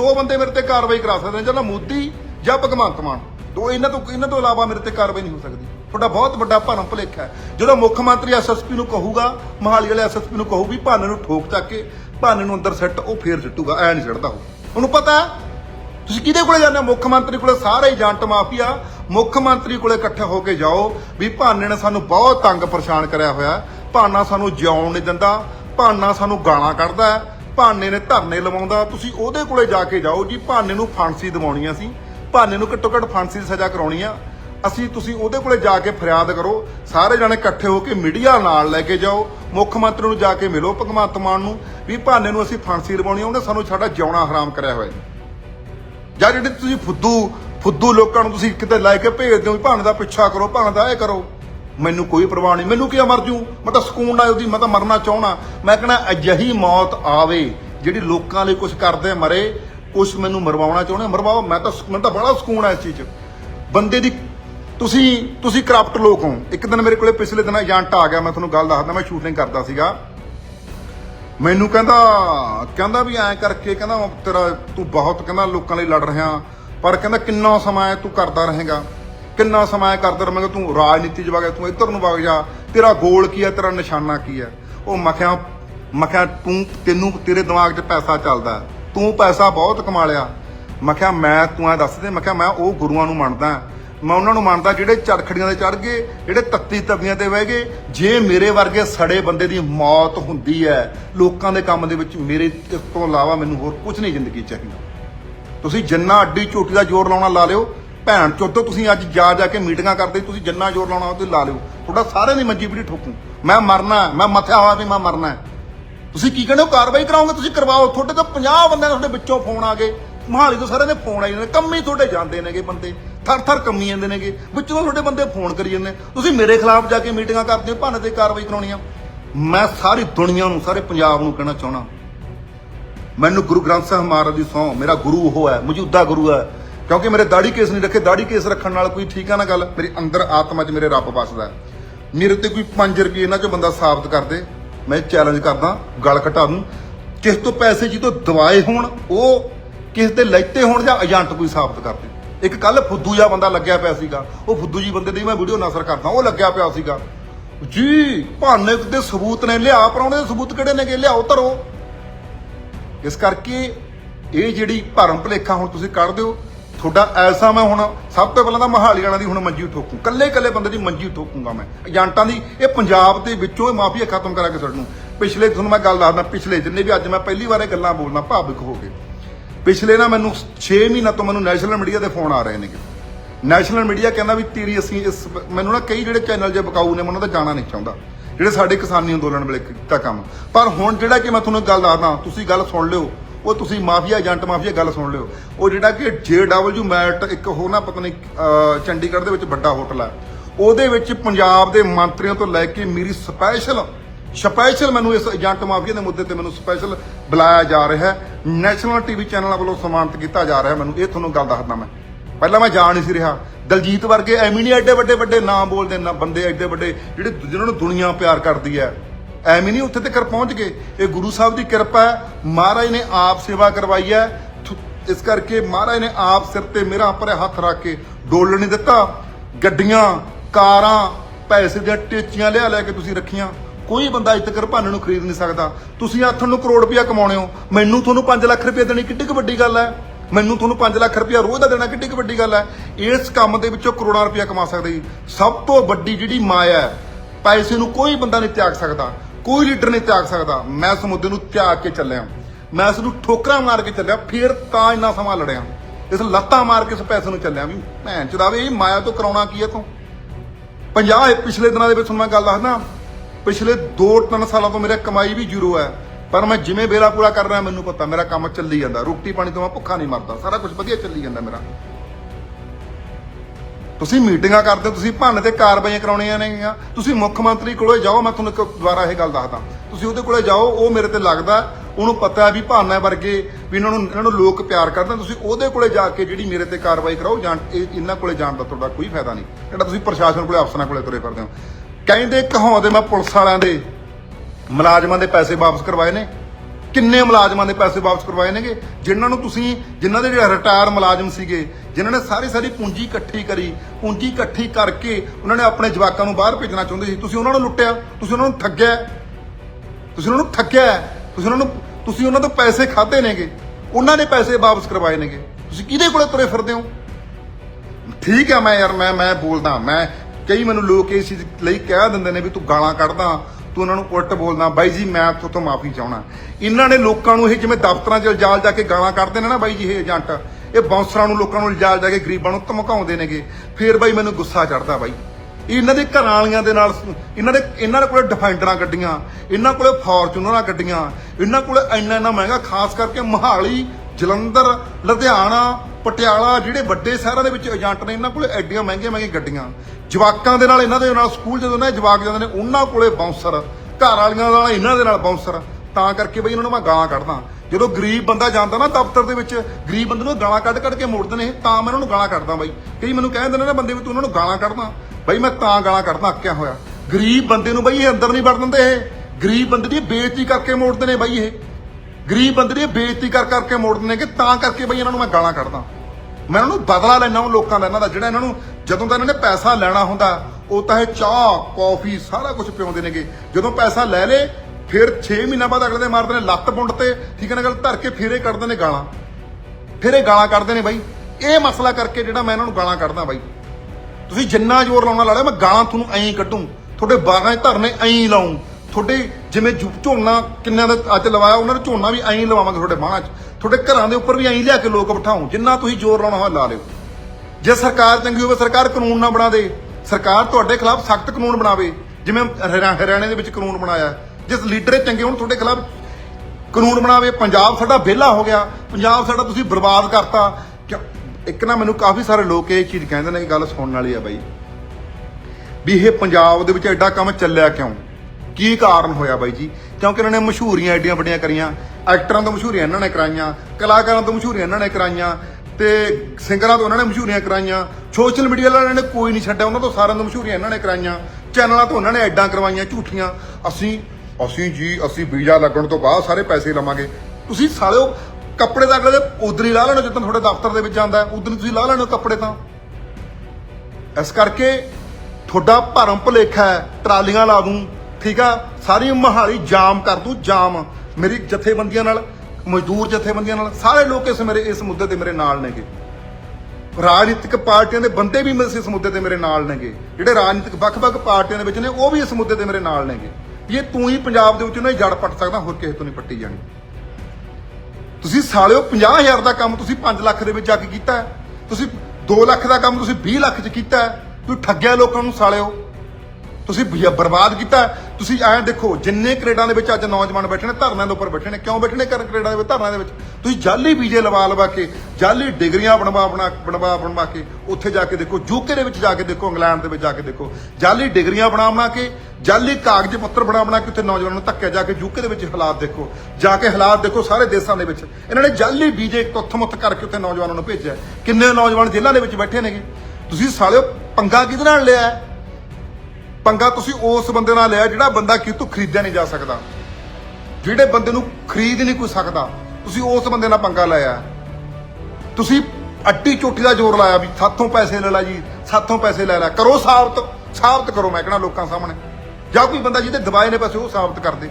ਦੋ ਬੰਦੇ ਮੇਰੇ ਤੇ ਕਾਰਵਾਈ ਕਰਾ ਸਕਦੇ ਨੇ ਜਾਂ ਮੋਦੀ ਜਾਂ ਭਗਵੰਤ ਮਾਨ। ਦੋ ਇਹਨਾਂ ਤੋਂ ਇਹਨਾਂ ਤੋਂ ਇਲਾਵਾ ਮੇਰੇ ਤੇ ਕਾਰਵਾਈ ਨਹੀਂ ਹੋ ਸਕਦੀ। ਤੁਹਾਡਾ ਬਹੁਤ ਵੱਡਾ ਭਰਮ ਭੁਲੇਖਾ ਹੈ। ਜਦੋਂ ਮੁੱਖ ਮੰਤਰੀ ਐਸਐਸਪੀ ਨੂੰ ਕਹੂਗਾ, ਮਹਾਲੀ ਵਾਲੇ ਐਸਐਸਪੀ ਨੂੰ ਕਹੂ ਵੀ ਭਾਨੇ ਨੂੰ ਠੋਕ ਚੱਕ ਕੇ ਭਾਨੇ ਨੂੰ ਅੰਦਰ ਸੱਟ, ਉਹ ਫੇਰ ਸਿੱਟੂਗਾ, ਐ ਨਹੀਂ ਸਿੱਟਦਾ ਉਹ। ਉਹਨੂੰ ਪਤਾ ਤੁਸੀਂ ਕਿਹਦੇ ਕੋਲੇ ਜਾਂਦੇ ਹੋ? ਮੁੱਖ ਮੰਤਰੀ ਕੋਲੇ ਸਾਰੇ ਏਜੰਟ ਮਾਫੀਆ। ਮੁੱਖ ਮੰਤਰੀ ਕੋਲੇ ਇਕੱਠੇ ਹੋ ਕੇ ਜਾਓ ਵੀ ਭਾਨੇ ਨੇ ਸਾਨੂੰ ਬਹੁਤ ਤੰਗ ਪਰੇਸ਼ਾਨ ਕਰਿਆ ਹੋਇਆ। ਭਾਨਾ ਸਾਨੂੰ ਜਿਉਣ ਨਹੀਂ ਦਿੰਦਾ। ਭਾਨਾ ਸਾਨੂੰ ਗਾਲਾਂ ਕੱਢਦਾ ਭਾਨੇ ਨੇ ਧਰਨੇ ਲਵਾਉਂਦਾ, ਤੁਸੀਂ ਉਹਦੇ ਕੋਲੇ ਜਾ ਕੇ ਜਾਓ ਜੀ, ਭਾਨੇ ਨੂੰ ਫਾਂਸੀ ਦਿਵਾਉਣੀ ਸੀ। ਭਾਨੇ ਨੂੰ ਘੱਟੋ ਘੱਟ ਫਾਂਸੀ ਦੀ ਸਜ਼ਾ ਕਰਾਉਣੀ ਆ। ਅਸੀਂ, ਤੁਸੀਂ ਉਹਦੇ ਕੋਲੇ ਜਾ ਕੇ ਫਰਿਆਦ ਕਰੋ, ਸਾਰੇ ਜਣੇ ਇਕੱਠੇ ਹੋ ਕੇ ਮੀਡੀਆ ਨਾਲ ਲੈ ਕੇ ਜਾਓ, ਮੁੱਖ ਮੰਤਰੀ ਨੂੰ ਜਾ ਕੇ ਮਿਲੋ, ਭਗਵੰਤ ਮਾਨ ਨੂੰ, ਵੀ ਭਾਨੇ ਨੂੰ ਅਸੀਂ ਫਾਂਸੀ ਦਿਵਾਉਣੀ ਆ, ਉਹਨੇ ਸਾਨੂੰ ਸਾਡਾ ਜਿਉਣਾ ਹਰਾਮ ਕਰਿਆ ਹੋਇਆ ਜਾਂ। ਜਿਹੜੇ ਤੁਸੀਂ ਫੁੱਦੂ ਫੁੱਦੂ ਲੋਕਾਂ ਨੂੰ ਤੁਸੀਂ ਕਿਤੇ ਲੈ ਕੇ ਭੇਜਦੇ ਹੋ ਵੀ ਭਾਣ ਦਾ ਪਿੱਛਾ ਕਰੋ ਭਾਣ ਦਾ ਇਹ ਕਰੋ। ਮੈਨੂੰ ਕੋਈ ਪਰਵਾਹ ਨਹੀਂ। ਮੈਨੂੰ ਕੀ ਮਰ ਜੂ ਮੈਂ ਤਾਂ ਸਕੂਨ ਨਾਲ ਉਹਦੀ ਮੈਂ ਤਾਂ ਮਰਨਾ ਚਾਹਣਾ ਮੈਂ ਕਹਣਾ ਅਜਿਹੀ ਮੌਤ ਆਵੇ, ਜਿਹੜੀ ਲੋਕਾਂ ਲਈ ਕੁਝ ਕਰਦੇ ਮਰੇ ਕੁਝ ਮੈਨੂੰ ਮਰਵਾਉਣਾ ਚਾਹੁੰਦੇ ਮਰਵਾਓ। ਮੈਂ ਤਾਂ ਮੈਨੂੰ ਤਾਂ ਬੜਾ ਸਕੂਨ ਆ ਇਸ ਚੀਜ਼ 'ਚ। ਬੰਦੇ ਦੀ ਤੁਸੀਂ ਤੁਸੀਂ ਕਰਪਟ ਲੋਕ ਹੋ। ਇੱਕ ਦਿਨ ਮੇਰੇ ਕੋਲੇ ਪਿਛਲੇ ਦਿਨ ਏਜੰਟ ਆ ਗਿਆ। ਮੈਂ ਤੁਹਾਨੂੰ ਗੱਲ ਦੱਸਦਾ, ਮੈਂ ਸ਼ੂਟਿੰਗ ਕਰਦਾ ਸੀਗਾ। ਮੈਨੂੰ ਕਹਿੰਦਾ ਕਹਿੰਦਾ ਵੀ ਐਂ ਕਰਕੇ ਕਹਿੰਦਾ, ਤੇਰਾ ਤੂੰ ਬਹੁਤ ਕਹਿੰਦਾ ਲੋਕਾਂ ਲਈ ਲੜ ਰਿਹਾ। ਪਰ ਕਹਿੰਦਾ ਕਿੰਨਾ ਸਮਾਂ ਤੂੰ ਕਰਦਾ ਰਹੇਗਾ। ਕਿੰਨਾ ਸਮਾਂ ਹੈ ਕਰਦਾ ਰਹੇਗਾ ਤੂੰ ਰਾਜਨੀਤੀ 'ਚ ਵਗ ਜਾ, ਤੂੰ ਇੱਧਰ ਨੂੰ ਵਗ ਜਾ। ਤੇਰਾ ਗੋਲ ਕੀ ਹੈ, ਤੇਰਾ ਨਿਸ਼ਾਨਾ ਕੀ ਹੈ? ਉਹ ਮਖਿਆ ਮਖਿਆ ਤੂੰ, ਤੈਨੂੰ, ਤੇਰੇ ਦਿਮਾਗ 'ਚ ਪੈਸਾ ਚੱਲਦਾ ਤੂੰ ਪੈਸਾ ਬਹੁਤ ਕਮਾ ਲਿਆ। ਮਖਿਆ ਮੈਂ ਤੂੰ ਐ ਦੱਸ ਦੇ, ਮੈਂ ਮੈਂ ਉਹ ਗੁਰੂਆਂ ਨੂੰ ਮੰਨਦਾ ਮੈਂ ਉਹਨਾਂ ਨੂੰ ਮੰਨਦਾ ਜਿਹੜੇ ਚੜਖੜੀਆਂ ਤੇ ਚੜ ਗਏ, ਜਿਹੜੇ ਤੱਤੀ ਤਵੀਆਂ ਤੇ ਬਹਿ ਗਏ। ਜੇ ਮੇਰੇ ਵਰਗੇ ਸੜੇ ਬੰਦੇ ਦੀ ਮੌਤ ਹੁੰਦੀ ਹੈ, ਲੋਕਾਂ ਦੇ ਕੰਮ ਦੇ ਵਿੱਚ ਮੇਰੇ ਇਸ ਤੋਂ ਇਲਾਵਾ ਮੈਨੂੰ ਹੋਰ ਕੁਝ ਨਹੀਂ ਜ਼ਿੰਦਗੀ 'ਚ ਚਾਹੀਦਾ ਤੁਸੀਂ ਜਿੰਨਾ ਅੱਡੀ ਝੋਟੀ ਦਾ ਜ਼ੋਰ ਲਾਉਣਾ ਲਾ ਲਿਓ ਭੈਣ ਚੋਦੋ ਤੁਸੀਂ ਅੱਜ ਜਾ ਜਾ ਕੇ ਮੀਟਿੰਗਾਂ ਕਰਦੇ ਤੁਸੀਂ ਜਿੰਨਾ ਜ਼ੋਰ ਲਾਉਣਾ ਉਹ ਤੇ ਲਾ ਲਿਓ। ਤੁਹਾਡਾ ਸਾਰਿਆਂ ਦੀ ਮੰਜੀ ਵੀ ਠੋਕੂ। ਮੈਂ ਮਰਨਾ ਮੈਂ ਮੱਥਿਆ ਹੋਇਆ ਵੀ ਮੈਂ ਮਰਨਾ ਤੁਸੀਂ ਕੀ ਕਹਿੰਦੇ ਹੋ? ਕਾਰਵਾਈ ਕਰਾਓਗੇ, ਤੁਸੀਂ ਕਰਵਾਓ। ਤੁਹਾਡੇ ਤੋਂ 50 ਬੰਦਿਆਂ ਦੇ ਤੁਹਾਡੇ ਵਿੱਚੋਂ ਫੋਨ ਆ ਗਏ। ਮਹਾਲੀ ਤੋਂ ਸਾਰਿਆਂ ਦੇ ਫੋਨ ਆਈ ਜਾਂਦੇ ਕੰਮੀ ਤੁਹਾਡੇ ਜਾਂਦੇ ਨੇਗੇ ਬੰਦੇ। ਥਰ ਥਰ ਕੰਮੀ ਜਾਂਦੇ ਨੇਗੇ। ਵਿੱਚੋਂ ਤੁਹਾਡੇ ਬੰਦੇ ਫੋਨ ਕਰੀ ਜਾਂਦੇ ਤੁਸੀਂ ਮੇਰੇ ਖਿਲਾਫ ਜਾ ਕੇ ਮੀਟਿੰਗਾਂ ਕਰਦੇ ਹੋ ਭਾਨੇ ਤੇ ਕਾਰਵਾਈ ਕਰਾਉਣੀ ਆ ਮੈਂ ਸਾਰੀ ਦੁਨੀਆ ਨੂੰ, ਸਾਰੇ ਪੰਜਾਬ ਨੂੰ ਕਹਿਣਾ ਚਾਹਣਾ ਮੈਨੂੰ ਗੁਰੂ ਗ੍ਰੰਥ ਸਾਹਿਬ ਮਹਾਰਾਜ ਦੀ ਸਹੁੰ ਮੇਰਾ ਗੁਰੂ ਉਹ ਹੈ, ਮੌਜੂਦਾ ਗੁਰੂ ਹੈ। ਕਿਉਂਕਿ ਮੇਰੇ ਦਾੜੀ ਕੇਸ ਨਹੀਂ ਰੱਖੇ, ਦਾੜੀ ਕੇਸ ਰੱਖਣ ਨਾਲ ਕੋਈ ਠੀਕ ਆ ਨਾ ਗੱਲ? ਮੇਰੇ ਅੰਦਰ ਆਤਮਾ 'ਚ ਮੇਰੇ ਰੱਬ ਵੱਸਦਾ ਮੇਰੇ ਤੇ ਕੋਈ 5 ਰੁਪਏ ਇਹਨਾਂ 'ਚੋਂ ਬੰਦਾ ਸਾਬਤ ਕਰ ਦੇ। ਮੈਂ ਚੈਲੰਜ ਕਰਦਾ, ਗਲ ਘਟਾ ਦੂੰ। ਕਿਸ ਤੋਂ ਪੈਸੇ ਜੀ ਦਵਾਏ ਹੋਣ, ਉਹ ਕਿਸ ਦੇ ਲੈਤੇ ਹੋਣ ਜਾਂ ਏਜੰਟ ਕੋਈ ਸਾਬਤ ਕਰ ਦੇ। ਇੱਕ ਕੱਲ ਫੁੱਦੂ ਜਿਹਾ ਬੰਦਾ ਲੱਗਿਆ ਪਿਆ ਸੀਗਾ। ਉਹ ਫੁੱਦੂ ਜੀ ਬੰਦੇ ਦੀ ਮੈਂ ਵੀਡੀਓ ਨਸਰ ਕਰਦਾ, ਉਹ ਲੱਗਿਆ ਪਿਆ ਸੀਗਾ। ਜੀ, ਭਾਨੇ ਦੇ ਸਬੂਤ ਨੇ ਲਿਆ ਪਰ ਦੇ ਸਬੂਤ ਕਿਹੜੇ ਨੇਗੇ? ਲਿਆਓ, ਧਰੋ। ਇਸ ਕਰਕੇ ਇਹ ਜਿਹੜੀ ਭਰਮ ਭਲੇਖਾ ਹੁਣ ਤੁਸੀਂ ਕੱਢ ਦਿਓ ਤੁਹਾਡਾ ਐਸਾ ਮੈਂ ਹੁਣ ਸਭ ਤੋਂ ਪਹਿਲਾਂ ਤਾਂ ਮਹਾਲੀ ਵਾਲਿਆਂ ਦੀ ਹੁਣ ਮੰਜੀ ਠੋਕੂ। ਕੱਲੇ ਕੱਲੇ ਬੰਦੇ ਦੀ ਮੰਜੀ ਠੋਕੂਗਾ ਮੈਂ। ਏਜੰਟਾਂ ਦੀ, ਇਹ ਪੰਜਾਬ ਦੇ ਵਿੱਚੋਂ ਇਹ ਮਾਫੀਆ ਖਤਮ ਕਰਾ ਕੇ ਤੁਹਾਨੂੰ ਪਿਛਲੇ, ਤੁਹਾਨੂੰ ਮੈਂ ਗੱਲ ਦੱਸਦਾ, ਪਿਛਲੇ ਜਿੰਨੇ ਵੀ ਅੱਜ ਮੈਂ ਪਹਿਲੀ ਵਾਰ ਇਹ ਗੱਲਾਂ ਬੋਲਣਾ ਭਾਵਿਕ ਹੋ ਗਏ। ਪਿਛਲੇ ਨਾ ਮੈਨੂੰ 6 ਮਹੀਨਾ ਤੋਂ ਮੈਨੂੰ ਨੈਸ਼ਨਲ ਮੀਡੀਆ ਦੇ ਫੋਨ ਆ ਰਹੇ ਨੇਗੇ। ਨੈਸ਼ਨਲ ਮੀਡੀਆ ਕਹਿੰਦਾ ਵੀ ਤੇਰੀ ਅਸੀਂ ਇਸ, ਮੈਨੂੰ ਨਾ ਕਈ ਜਿਹੜੇ ਚੈਨਲ ਜੇ ਬਕਾਊ ਨੇ, ਮੈਂ ਉਹਨਾਂ ਦਾ ਜਾਣਾ ਨਹੀਂ ਚਾਹੁੰਦਾ। ਜਿਹੜੇ ਸਾਡੇ ਕਿਸਾਨੀ ਅੰਦੋਲਨ ਵੇਲੇ ਕੀਤਾ ਕੰਮ। ਪਰ ਹੁਣ ਜਿਹੜਾ ਕਿ ਮੈਂ ਤੁਹਾਨੂੰ ਗੱਲ ਦੱਸਦਾ, ਤੁਸੀਂ ਗੱਲ ਸੁਣ ਲਿਓ। ਉਹ ਤੁਸੀਂ ਮਾਫੀਆ, ਏਜੰਟ ਮਾਫੀਆ ਗੱਲ ਸੁਣ ਲਿਓ। ਉਹ ਜਿਹੜਾ ਕਿ JW ਮੈਟ ਇੱਕ ਹੋਰ ਨਾ ਪਤਾ ਨਹੀਂ ਚੰਡੀਗੜ੍ਹ ਦੇ ਵਿੱਚ ਵੱਡਾ ਹੋਟਲ ਹੈ ਉਹਦੇ ਵਿੱਚ ਪੰਜਾਬ ਦੇ ਮੰਤਰੀਆਂ ਤੋਂ ਲੈ ਕੇ ਮੇਰੀ ਸਪੈਸ਼ਲ ਸਪੈਸ਼ਲ ਮੈਨੂੰ ਇਸ ਏਜੰਟ ਮਾਫੀਆ ਦੇ ਮੁੱਦੇ ਤੇ ਮੈਨੂੰ ਸਪੈਸ਼ਲ ਬੁਲਾਇਆ ਜਾ ਰਿਹਾ ਹੈ। ਨੈਸ਼ਨਲ ਟੀਵੀ ਚੈਨਲਾਂ ਵੱਲੋਂ ਸਨਮਾਨਿਤ ਕੀਤਾ ਜਾ ਰਿਹਾ ਮੈਨੂੰ। ਇਹ ਤੁਹਾਨੂੰ ਗੱਲ ਦੱਸਦਾ ਮੈਂ ਪਹਿਲਾਂ ਮੈਂ ਜਾਣ ਨਹੀਂ ਸੀ ਰਿਹਾ। ਦਲਜੀਤ ਵਰਗੇ ਐਵੇਂ ਨਹੀਂ ਐਡੇ ਵੱਡੇ ਵੱਡੇ ਨਾਮ ਬੋਲਦੇ, ਨਾ ਬੰਦੇ ਐਡੇ ਵੱਡੇ ਜਿਹੜੇ ਜਿਨ੍ਹਾਂ ਨੂੰ ਦੁਨੀਆ ਪਿਆਰ ਕਰਦੀ ਹੈ। ਐਵੇਂ ਨਹੀਂ ਉੱਥੇ ਤੱਕ ਪਹੁੰਚ ਗਏ। ਇਹ ਗੁਰੂ ਸਾਹਿਬ ਦੀ ਕਿਰਪਾ ਹੈ। ਮਹਾਰਾਜ ਨੇ ਆਪ ਸੇਵਾ ਕਰਵਾਈ ਹੈ। ਇਸ ਕਰਕੇ ਮਹਾਰਾਜ ਨੇ ਆਪ ਸਿਰ ਤੇ ਮੇਰਾ ਪਰੇ ਹੱਥ ਰੱਖ ਕੇ ਡੋਲਣ ਨਹੀਂ ਦਿੱਤਾ। ਗੱਡੀਆਂ, ਕਾਰਾਂ, ਪੈਸੇ ਦੀਆਂ ਟੇਚੀਆਂ ਲਿਆ ਲੈ ਕੇ ਤੁਸੀਂ ਰੱਖੀਆਂ। ਕੋਈ ਬੰਦਾ ਅੱਜ ਤੱਕ ਭਾਨੇ ਨੂੰ ਖਰੀਦ ਨਹੀਂ ਸਕਦਾ। ਤੁਸੀਂ ਆਥਣ ਨੂੰ ਕਰੋੜ ਰੁਪਇਆ ਕਮਾਉਣੇ ਹੋ। ਮੈਨੂੰ ਤੁਹਾਨੂੰ 5 ਲੱਖ ਰੁਪਇਆ ਦੇਣੀ ਕਿੱਡੀ ਕੁ ਵੱਡੀ ਗੱਲ ਹੈ। ਮੈਨੂੰ ਤੁਹਾਨੂੰ 5 ਲੱਖ ਰੁਪਇਆ ਰੋਜ਼ ਦਾ ਦੇਣਾ ਕਿੱਡੀ ਕੁ ਵੱਡੀ ਗੱਲ ਹੈ। ਇਸ ਕੰਮ ਦੇ ਵਿੱਚੋਂ ਕਰੋੜਾਂ ਰੁਪਇਆ ਕਮਾ ਸਕਦੇ ਜੀ। ਸਭ ਤੋਂ ਵੱਡੀ ਜਿਹੜੀ ਮਾਇਆ ਹੈ, ਪੈਸੇ ਨੂੰ ਕੋਈ ਬੰਦਾ ਨਹੀਂ ਤਿਆਗ ਸਕਦਾ। ਕੋਈ ਲੀਡਰ ਨਹੀਂ ਤਿਆਗ ਸਕਦਾ। ਮੈਂ ਇਸ ਮੁੱਦੇ ਨੂੰ ਤਿਆਗ ਕੇ ਚੱਲਿਆ। ਮੈਂ ਇਸ ਨੂੰ ਠੋਕਰਾਂ ਮਾਰ ਕੇ ਚੱਲਿਆ। ਫਿਰ ਤਾਂ ਇੰਨਾ ਸਮਾਂ ਲੜਿਆ। ਇਸ ਲੱਤਾਂ ਮਾਰ ਕੇ ਇਸ ਪੈਸੇ ਨੂੰ ਚੱਲਿਆ ਵੀ, ਭੈਣ ਚਦਾਵੇ, ਇਹ ਮਾਇਆ ਤੋਂ ਕਰਾਉਣਾ ਕੀ ਹੈ ਤੂੰ 50 ਪਿਛਲੇ ਦਿਨਾਂ ਦੇ ਵਿੱਚ ਤੁਹਾਨੂੰ ਮੈਂ ਗੱਲ ਦੱਸਦਾ। ਪਿਛਲੇ 2-3 ਸਾਲਾਂ ਤੋਂ ਮੇਰਾ ਕਮਾਈ ਵੀ ਜ਼ੀਰੋ ਹੈ। ਪਰ ਮੈਂ ਜਿਵੇਂ ਵੇਲਾ ਪੂਰਾ ਕਰ ਰਿਹਾ, ਮੈਨੂੰ ਪਤਾ, ਮੇਰਾ ਕੰਮ ਚੱਲੀ ਜਾਂਦਾ। ਰੋਟੀ ਪਾਣੀ ਤੋਂ ਮੈਂ ਭੁੱਖਾ ਨਹੀਂ ਮਰਦਾ। ਸਾਰਾ ਕੁਝ ਵਧੀਆ ਚੱਲੀ ਜਾਂਦਾ ਮੇਰਾ। ਤੁਸੀਂ ਮੀਟਿੰਗਾਂ ਕਰਦੇ ਹੋ, ਤੁਸੀਂ ਭੰਨ ਤੇ ਕਾਰਵਾਈਆਂ ਕਰਾਉਣੀਆਂ ਨੇਗੀਆਂ। ਤੁਸੀਂ ਮੁੱਖ ਮੰਤਰੀ ਕੋਲੇ ਜਾਓ, ਮੈਂ ਤੁਹਾਨੂੰ ਇੱਕ ਦੁਬਾਰਾ ਇਹ ਗੱਲ ਦੱਸਦਾ। ਤੁਸੀਂ ਉਹਦੇ ਕੋਲੇ ਜਾਓ, ਉਹ ਮੇਰੇ ਤੇ ਲੱਗਦਾ, ਉਹਨੂੰ ਪਤਾ ਹੈ ਵੀ ਭਾਨਾ ਵਰਗੇ ਵੀ ਇਹਨਾਂ ਨੂੰ ਇਹਨਾਂ ਨੂੰ ਲੋਕ ਪਿਆਰ ਕਰਦੇ ਤੁਸੀਂ ਉਹਦੇ ਕੋਲੇ ਜਾ ਕੇ ਜਿਹੜੀ ਮੇਰੇ ਤੇ ਕਾਰਵਾਈ ਕਰਾਓ, ਜਾਂ ਇਹਨਾਂ ਕੋਲੇ ਜਾਣ ਦਾ ਤੁਹਾਡਾ ਕੋਈ ਫਾਇਦਾ ਨਹੀਂ। ਜਿਹੜਾ ਤੁਸੀਂ ਪ੍ਰਸ਼ਾਸਨ ਕੋਲੇ, ਅਫਸਰਾਂ ਕੋਲੇ ਤੁਰੇ ਫਿਰਦੇ ਹੋ। ਕਹਿੰਦੇ ਕਹਾਉਂਦੇ ਮੈਂ ਪੁਲਿਸ ਵਾਲਿਆਂ ਦੇ ਮੁਲਾਜ਼ਮਾਂ ਦੇ ਪੈਸੇ ਵਾਪਸ ਕਰਵਾਏ ਨੇ। ਕਿੰਨੇ ਮੁਲਾਜ਼ਮਾਂ ਦੇ ਪੈਸੇ ਵਾਪਸ ਕਰਵਾਏ ਨੇਗੇ? ਜਿਨ੍ਹਾਂ ਨੂੰ ਤੁਸੀਂ, ਜਿਨ੍ਹਾਂ ਦੇ ਜਿਹੜੇ ਰਿਟਾਇਰ ਮੁਲਾਜ਼ਮ ਸੀਗੇ, ਜਿਨ੍ਹਾਂ ਨੇ ਸਾਰੀ ਸਾਰੀ ਪੂੰਜੀ ਇਕੱਠੀ ਕਰੀ, ਪੂੰਜੀ ਇਕੱਠੀ ਕਰਕੇ ਉਹਨਾਂ ਨੇ ਆਪਣੇ ਜਵਾਕਾਂ ਨੂੰ ਬਾਹਰ ਭੇਜਣਾ ਚਾਹੁੰਦੇ ਸੀ। ਤੁਸੀਂ ਉਹਨਾਂ ਨੂੰ ਲੁੱਟਿਆ, ਤੁਸੀਂ ਉਹਨਾਂ ਨੂੰ ਠੱਗਿਆ, ਤੁਸੀਂ ਉਹਨਾਂ ਨੂੰ ਠੱਗਿਆ, ਤੁਸੀਂ ਉਹਨਾਂ ਨੂੰ, ਤੁਸੀਂ ਉਹਨਾਂ ਤੋਂ ਪੈਸੇ ਖਾਦੇ ਨੇਗੇ, ਉਹਨਾਂ ਨੇ ਪੈਸੇ ਵਾਪਸ ਕਰਵਾਏ ਨੇਗੇ। ਤੁਸੀਂ ਕਿਹਦੇ ਕੋਲੇ ਤੁਰੇ ਫਿਰਦੇ ਹੋ? ਠੀਕ ਹੈ ਮੈਂ ਯਾਰ, ਮੈਂ ਮੈਂ ਬੋਲਦਾ, ਮੈਂ, ਕਈ ਮੈਨੂੰ ਲੋਕ ਇਸ ਚੀਜ਼ ਲਈ ਕਹਿ ਦਿੰਦੇ ਨੇ ਵੀ ਤੂੰ ਗਾਲਾਂ ਕੱਢਦਾ ਤੂੰ ਉਹਨਾਂ ਨੂੰ ਉਲਟ ਬੋਲਦਾ ਬਾਈ ਜੀ, ਮੈਂ ਤੁਹਾਡੇ ਤੋਂ ਮਾਫੀ ਚਾਹਣਾ ਇਹਨਾਂ ਨੇ ਲੋਕਾਂ ਨੂੰ ਇਹ ਜਿਵੇਂ ਦਫ਼ਤਰਾਂ 'ਚ ਇਲਜਾਲ ਜਾ ਕੇ ਗਾਲਾਂ ਕੱਢਦੇ ਨੇ ਨਾ ਬਾਈ ਜੀ, ਇਹ ਏਜੰਟ। ਇਹ ਬਾਉਂਸਰਾਂ ਨੂੰ ਲੋਕਾਂ ਨੂੰ ਇਲਜਾਲ ਜਾ ਕੇ ਗਰੀਬਾਂ ਨੂੰ ਧਮਕਾਉਂਦੇ ਨੇਗੇ। ਫੇਰ ਬਾਈ ਮੈਨੂੰ ਗੁੱਸਾ ਚੜਦਾ ਬਾਈ। ਇਹਨਾਂ ਦੇ ਘਰਾਂ ਵਾਲਿਆਂ ਦੇ ਨਾਲ ਇਹਨਾਂ ਦੇ ਇਹਨਾਂ ਦੇ ਕੋਲੇ ਡਿਫੈਂਡਰਾਂ ਗੱਡੀਆਂ, ਇਹਨਾਂ ਕੋਲੇ ਫੋਰਚੂਨਰਾਂ ਗੱਡੀਆਂ, ਇਹਨਾਂ ਕੋਲੇ ਇੰਨਾ ਇੰਨਾ ਮਹਿੰਗਾ, ਖਾਸ ਕਰਕੇ ਮੋਹਾਲੀ, ਜਲੰਧਰ, ਲੁਧਿਆਣਾ ਪਟਿਆਲਾ ਜਿਹੜੇ ਵੱਡੇ ਸ਼ਹਿਰਾਂ ਦੇ ਵਿੱਚ ਏਜੰਟ ਨੇ, ਇਹਨਾਂ ਕੋਲੇ ਐਡੀਆਂ ਮਹਿੰਗੀਆਂ ਮਹਿੰਗੀਆਂ ਗੱਡੀਆਂ। ਜਵਾਕਾਂ ਦੇ ਨਾਲ ਇਹਨਾਂ ਦੇ ਨਾਲ ਸਕੂਲ ਜਦੋਂ ਨਾ ਜਵਾਕ ਜਾਂਦੇ ਨੇ, ਉਹਨਾਂ ਕੋਲੇ ਬਾਉਂਸਰ ਘਰ ਵਾਲੀਆਂ ਨਾਲ ਇਹਨਾਂ ਦੇ ਨਾਲ ਬਾਉਂਸਰ ਤਾਂ ਕਰਕੇ ਬਈ ਇਹਨਾਂ ਨੂੰ ਮੈਂ ਗਾਲਾਂ ਕੱਢਦਾ। ਜਦੋਂ ਗਰੀਬ ਬੰਦਾ ਜਾਂਦਾ ਨਾ ਦਫ਼ਤਰ ਦੇ ਵਿੱਚ, ਗਰੀਬ ਬੰਦੇ ਨੂੰ ਗਾਲਾਂ ਕੱਢ ਕੱਢ ਕੇ ਮੋੜਦੇ ਨੇ, ਤਾਂ ਮੈਂ ਉਹਨਾਂ ਨੂੰ ਗਾਲਾਂ ਕੱਢਦਾ ਬਾਈ। ਕਈ ਮੈਨੂੰ ਕਹਿੰਦੇ ਨੇ ਨਾ ਬੰਦੇ ਵੀ ਤੂੰ ਉਹਨਾਂ ਨੂੰ ਗਾਲਾਂ ਕੱਢਦਾ। ਬਾਈ ਮੈਂ ਤਾਂ ਗਾਲਾਂ ਕੱਢਦਾ ਅੱਕਿਆ ਹੋਇਆ। ਗਰੀਬ ਬੰਦੇ ਨੂੰ ਬਾਈ ਇਹ ਅੰਦਰ ਨਹੀਂ ਵੜ ਦਿੰਦੇ ਇਹ। ਗਰੀਬ ਬੰਦੇ ਦੀ ਬੇਇੱਜ਼ਤੀ ਕਰਕੇ ਮੋੜਦੇ ਨੇ ਬਾਈ ਇਹ। ਗਰੀਬ ਬੰਦੇ ਦੀ ਬੇਇੱਜ਼ਤੀ ਕਰ ਕਰਕੇ ਮੋੜਦੇ ਨੇ ਕਿ ਤਾਂ ਕਰਕੇ ਬਈ ਇਹਨਾਂ ਨੂੰ ਮੈਂ ਗਾਲਾਂ ਕੱਢਦਾ। ਮੈਂ ਇਹਨਾਂ ਨੂੰ ਬਦਲਾ ਲੈਣਾ ਉਹ ਲੋਕਾਂ ਦਾ ਇਹਨਾਂ ਦਾ, ਜਿਹੜਾ ਇਹਨਾਂ ਨੂੰ ਜਦੋਂ ਤਾਂ ਇਹਨਾਂ ਨੇ ਪੈਸਾ ਲੈਣਾ ਹੁੰਦਾ, ਉਹ ਤਾਂ ਇਹ ਚਾਹ, ਕੌਫੀ ਸਾਰਾ ਕੁਝ ਪਿਉਂਦੇ ਨੇਗੇ। ਜਦੋਂ ਪੈਸਾ ਲੈ ਲੇ, ਫਿਰ 6 ਮਹੀਨਾ ਬਾਅਦ ਅਗਲੇ ਦੇ ਮਾਰਦੇ ਨੇ ਲੱਤ ਪੁੰਡ ਤੇ, ਠੀਕ ਹੈ ਨਾ ਗੱਲ, ਧਰ ਕੇ ਫੇਰੇ ਕੱਢਦੇ ਨੇ ਗਾਲਾਂ। ਫਿਰ ਇਹ ਗਾਲਾਂ ਕੱਢਦੇ ਨੇ ਬਾਈ। ਇਹ ਮਸਲਾ ਕਰਕੇ ਜਿਹੜਾ ਮੈਂ ਇਹਨਾਂ ਨੂੰ ਗਾਲਾਂ ਕੱਢਦਾ ਬਾਈ। ਤੁਸੀਂ ਜਿੰਨਾ ਜ਼ੋਰ ਲਾਉਣਾ ਲਾ ਲਿਆ ਮੈਂ ਗਾਲਾਂ ਤੁਹਾਨੂੰ ਐਂ ਕੱਢੂੰ। ਤੁਹਾਡੇ ਬਾਗਾਂ 'ਚ ਧਰਨੇ ਐਂ ਲਾਉਂ ਤੁਹਾਡੇ ਜਿਵੇਂ ਝੋਨਾ ਕਿੰਨਿਆਂ ਦਾ ਅੱਜ ਲਵਾਇਆ, ਉਹਨਾਂ ਦਾ ਝੋਨਾ ਵੀ ਐਂ ਲਵਾਵਾਂਗੇ ਤੁਹਾਡੇ ਬਾਹਾਂ 'ਚ। ਤੁਹਾਡੇ ਘਰਾਂ ਦੇ ਉੱਪਰ ਵੀ ਐਂ ਲਿਆ ਕੇ ਲੋਕ ਬਿਠਾਉਂ ਜਿੰਨਾ ਤੁਸੀਂ ਜ਼ੋਰ ਲਾਉਣਾ ਹੋਵੇ ਲਾ ਲਿਓ। ਜੇ ਸਰਕਾਰ ਚੰਗੀ ਹੋਵੇ, ਸਰਕਾਰ ਕਾਨੂੰਨ ਨਾ ਬਣਾ ਦੇ। ਸਰਕਾਰ ਤੁਹਾਡੇ ਖਿਲਾਫ ਸਖਤ ਕਾਨੂੰਨ ਬਣਾਵੇ। ਜਿਵੇਂ ਹਰਿਆ- ਹਰਿਆਣੇ ਦੇ ਵਿੱਚ ਕਾਨੂੰਨ ਬਣਾਇਆ। ਜਿਸ ਲੀਡਰ ਚੰਗੇ ਹੋਣ, ਤੁਹਾਡੇ ਖਿਲਾਫ ਕਾਨੂੰਨ ਬਣਾਵੇ। ਪੰਜਾਬ ਸਾਡਾ ਵਿਹਲਾ ਹੋ ਗਿਆ। ਪੰਜਾਬ ਸਾਡਾ ਤੁਸੀਂ ਬਰਬਾਦ ਕਰਤਾ। ਕਿਉਂ- ਇੱਕ ਨਾ ਮੈਨੂੰ ਕਾਫੀ ਸਾਰੇ ਲੋਕ ਇਹ ਚੀਜ਼ ਕਹਿੰਦੇ ਨੇ ਕਿ ਗੱਲ ਸੁਣਨ ਵਾਲੀ ਆ ਬਾਈ। ਵੀ ਇਹ ਪੰਜਾਬ ਦੇ ਵਿੱਚ ਐਡਾ ਕੰਮ ਚੱਲਿਆ ਕਿਉਂ? ਕੀ ਕਾਰਨ ਹੋਇਆ ਬਾਈ ਜੀ? ਕਿਉਂਕਿ ਇਹਨਾਂ ਨੇ ਮਸ਼ਹੂਰੀਆਂ ਐਡੀਆਂ ਵੱਡੀਆਂ ਕਰੀਆਂ। ਐਕਟਰਾਂ ਤੋਂ ਮਸ਼ਹੂਰੀਆਂ ਇਹਨਾਂ ਨੇ ਕਰਾਈਆਂ, ਕਲਾਕਾਰਾਂ ਤੋਂ ਮਸ਼ਹੂਰੀਆਂ ਇਹਨਾਂ ਨੇ ਕਰਾਈਆਂ ਤੇ ਸਿੰਗਰਾਂ ਤੋਂ ਉਹਨਾਂ ਨੇ ਮਸ਼ਹੂਰੀਆਂ ਕਰਾਈਆਂ। ਸੋਸ਼ਲ ਮੀਡੀਆ ਵਾਲਿਆਂ ਨੇ ਕੋਈ ਨਹੀਂ ਛੱਡਿਆ, ਉਹਨਾਂ ਤੋਂ ਸਾਰਿਆਂ ਤੋਂ ਮਸ਼ਹੂਰੀਆਂ ਇਹਨਾਂ ਨੇ ਕਰਾਈਆਂ। ਚੈਨਲਾਂ ਤੋਂ ਉਹਨਾਂ ਨੇ ਐਡਾਂ ਕਰਵਾਈਆਂ ਝੂਠੀਆਂ। ਅਸੀਂ ਅਸੀਂ ਜੀ, ਅਸੀਂ ਵੀਜ਼ਾ ਲੱਗਣ ਤੋਂ ਬਾਅਦ ਸਾਰੇ ਪੈਸੇ ਲਵਾਂਗੇ। ਤੁਸੀਂ ਸਾਲਿਓ ਕੱਪੜੇ ਤਾਂ ਅਗਲੇ ਦੇ ਉਧਰ ਹੀ ਲਾ ਲੈਣੋ ਜਦੋਂ ਤੁਹਾਡੇ ਦਫ਼ਤਰ ਦੇ ਵਿੱਚ ਜਾਂਦਾ ਉਧਰ ਤੁਸੀਂ ਲਾ ਲੈਣੋ ਕੱਪੜੇ ਤਾਂ। ਇਸ ਕਰਕੇ ਤੁਹਾਡਾ ਭਰਮ ਭੁਲੇਖਾ ਹੈ, ਟਰਾਲੀਆਂ ਲਾ ਦੂੰ। ਠੀਕ ਆ? ਸਾਰੀ ਮਹਾਲੀ ਜਾਮ ਕਰ ਦੂੰ, ਜਾਮ। ਮੇਰੀ ਜਥੇਬੰਦੀਆਂ ਨਾਲ, ਮਜ਼ਦੂਰ ਜਥੇਬੰਦੀਆਂ ਨਾਲ, ਸਾਰੇ ਲੋਕ ਇਸ ਮੇਰੇ, ਇਸ ਮੁੱਦੇ ਤੇ ਮੇਰੇ ਨਾਲ ਨੇਗੇ। ਰਾਜਨੀਤਿਕ ਪਾਰਟੀਆਂ ਦੇ ਬੰਦੇ ਵੀ ਮੇਰੇ ਇਸ ਮੁੱਦੇ ਤੇ ਮੇਰੇ ਨਾਲ ਨੇਗੇ। ਜਿਹੜੇ ਰਾਜਨੀਤਿਕ ਵੱਖ-ਵੱਖ ਪਾਰਟੀਆਂ ਦੇ ਵਿੱਚ ਨੇ, ਉਹ ਵੀ ਇਸ ਮੁੱਦੇ ਤੇ ਮੇਰੇ ਨਾਲ ਨੇਗੇ। ਇਹ ਤੂੰ ਹੀ ਪੰਜਾਬ ਦੇ ਵਿੱਚ ਉਹਨਾਂ ਦੀ ਜੜ ਪੱਟ ਸਕਦਾ, ਹੋਰ ਕਿਸੇ ਤੋਂ ਨਹੀਂ ਪੱਟੀ ਜਾਣੀ। ਤੁਸੀਂ ਸਾਲਿਓ 50000 ਦਾ ਕੰਮ ਤੁਸੀਂ 5 ਲੱਖ ਦੇ ਵਿੱਚ ਜਾ ਕੇ ਕੀਤਾ ਤੁਸੀਂ 2 ਲੱਖ ਦਾ ਕੰਮ ਤੁਸੀਂ 20 ਲੱਖ 'ਚ ਕੀਤਾ ਤੁਸੀਂ ਠੱਗਿਆ ਲੋਕਾਂ ਨੂੰ ਸਾਲਿਓ। ਤੁਸੀਂ ਬਰਬਾਦ ਕੀਤਾ ਤੁਸੀਂ ਐਂ ਦੇਖੋ, ਜਿੰਨੇ ਕੈਨੇਡਾ ਦੇ ਵਿੱਚ ਅੱਜ ਨੌਜਵਾਨ ਬੈਠੇ ਨੇ, ਧਰਨਿਆਂ ਦੇ ਉੱਪਰ ਬੈਠੇ ਨੇ, ਕਿਉਂ ਬੈਠੇ ਨੇ ਕਰ ਕੈਨੇਡਾ ਦੇ ਵਿੱਚ, ਧਰਨਿਆਂ ਦੇ ਵਿੱਚ? ਤੁਸੀਂ ਜਾਲੀ ਵੀਜ਼ੇ ਲਵਾ ਲਵਾ ਕੇ, ਜਾਲੀ ਡਿਗਰੀਆਂ ਬਣਵਾ ਬਣਾ, ਬਣਵਾ ਬਣਵਾ ਕੇ ਉੱਥੇ ਜਾ ਕੇ ਦੇਖੋ ਯੂਕੇ ਦੇ ਵਿੱਚ ਜਾ ਕੇ ਦੇਖੋ, ਇੰਗਲੈਂਡ ਦੇ ਵਿੱਚ ਜਾ ਕੇ ਦੇਖੋ। ਜਾਲੀ ਡਿਗਰੀਆਂ ਬਣਾ ਬਣਾ ਕੇ, ਜਾਲੀ ਕਾਗਜ਼ ਪੱਤਰ ਬਣਾ ਬਣਾ ਕੇ ਉੱਥੇ ਨੌਜਵਾਨਾਂ ਨੂੰ ਧੱਕਿਆ ਜਾ ਕੇ ਯੂਕੇ ਦੇ ਵਿੱਚ ਹਾਲਾਤ ਦੇਖੋ। ਜਾ ਕੇ ਹਾਲਾਤ ਦੇਖੋ ਸਾਰੇ ਦੇਸ਼ਾਂ ਦੇ ਵਿੱਚ। ਇਹਨਾਂ ਨੇ ਜਾਲੀ ਵੀਜ਼ੇ ਤੁੱਥ-ਮੁੱਥ ਕਰਕੇ ਉੱਥੇ ਨੌਜਵਾਨਾਂ ਨੂੰ ਭੇਜਿਆ। ਕਿੰਨੇ ਨੌਜਵਾਨ ਜੇਲ੍ਹਾਂ ਦੇ ਵਿੱਚ ਬੈਠੇ ਨੇਗੇ? ਤੁਸੀਂ ਸਾਲਿਓ, ਪੰਗਾ ਕਿਹਦੇ ਨਾਲ ਲਿਆ ਪੰਗਾ ਤੁਸੀਂ ਉਸ ਬੰਦੇ ਨਾਲ ਲਿਆ ਜਿਹੜਾ ਬੰਦਾ ਕਿਤੋਂ ਖਰੀਦਿਆ ਨਹੀਂ ਜਾ ਸਕਦਾ। ਜਿਹੜੇ ਬੰਦੇ ਨੂੰ ਖਰੀਦ ਨਹੀਂ ਕੋਈ ਸਕਦਾ, ਤੁਸੀਂ ਉਸ ਬੰਦੇ ਨਾਲ ਪੰਗਾ ਲਾਇਆ। ਤੁਸੀਂ ਅੱਡੀ ਚੋਟੀ ਦਾ ਜ਼ੋਰ ਲਾਇਆ ਵੀ ਸਾਥੋਂ ਪੈਸੇ ਲੈ ਲੈ ਜੀ, ਸਾਥੋਂ ਪੈਸੇ ਲੈ ਲੈ। ਕਰੋ ਸਾਬਤ ਸਾਬਤ ਕਰੋ ਮੈਂ ਕਹਣਾ ਲੋਕਾਂ ਸਾਹਮਣੇ। ਜਾਂ ਕੋਈ ਬੰਦਾ ਜਿਹਦੇ ਦਬਾਏ ਨੇ ਪੈਸੇ ਉਹ ਸਾਬਤ ਕਰ ਦੇ।